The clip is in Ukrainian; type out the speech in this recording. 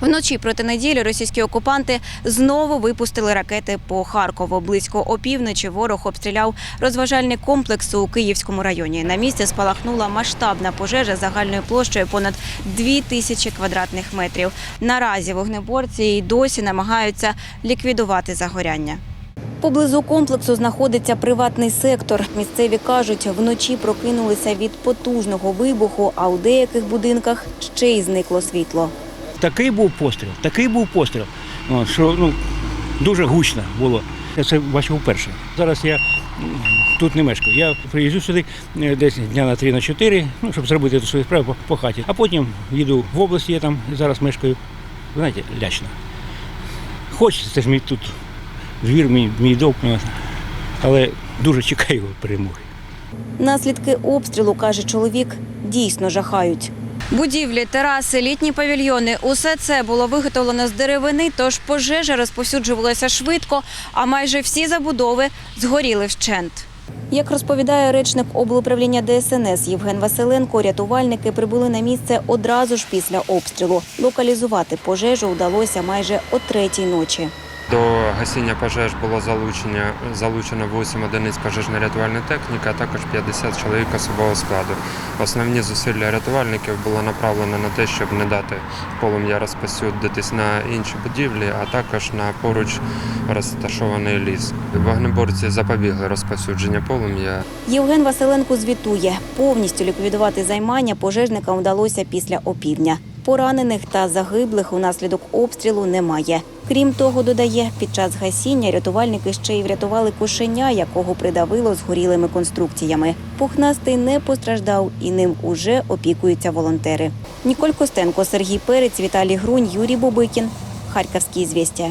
Вночі проти неділі російські окупанти знову випустили ракети по Харкову. Близько опівночі ворог обстріляв розважальний комплекс у Київському районі. На місці спалахнула масштабна пожежа загальною площею понад дві тисячі квадратних метрів. Наразі вогнеборці й досі намагаються ліквідувати загоряння. Поблизу комплексу знаходиться приватний сектор. Місцеві кажуть, вночі прокинулися від потужного вибуху, а у деяких будинках ще й зникло світло. Такий був постріл, такий був постріл, що ну, дуже гучно було. Я це бачив вперше. Зараз я тут не мешкаю. Я приїжджу сюди е, десь дня на 3 на 4, ну, щоб зробити свої справи по, по хаті. А потім їду в область, я там зараз мешкаю. Ви знаєте, лячно. Хочеться, це ж мій тут двір, мій, мій дом, ну, але дуже чекаю перемоги. Наслідки обстрілу, каже чоловік, дійсно жахають. Будівлі, тераси, літні павільйони усе це було виготовлено з деревини, тож пожежа розповсюджувалася швидко, а майже всі забудови згоріли вщент. Як розповідає речник облуправління ДСНС Євген Василенко, рятувальники прибули на місце одразу ж після обстрілу. Локалізувати пожежу вдалося майже о третій ночі. До гасіння пожеж було залучення, залучено 8 одиниць пожежно-рятувальної техніки, а також 50 чоловік особового складу. Основні зусилля рятувальників було направлено на те, щоб не дати полум'я розпосюдитись на інші будівлі, а також на поруч розташований ліс. Вогнеборці запобігли розповсюдження полум'я. Євген Василенко звітує, повністю ліквідувати займання пожежникам вдалося після опівдня. Поранених та загиблих унаслідок обстрілу немає. Крім того, додає, під час гасіння рятувальники ще й врятували кошеня, якого придавило згорілими конструкціями. Пухнастий не постраждав і ним уже опікуються волонтери. Ніколь Костенко, Сергій Перець, Віталій Грунь, Юрій Бубикін. Харківські звістя.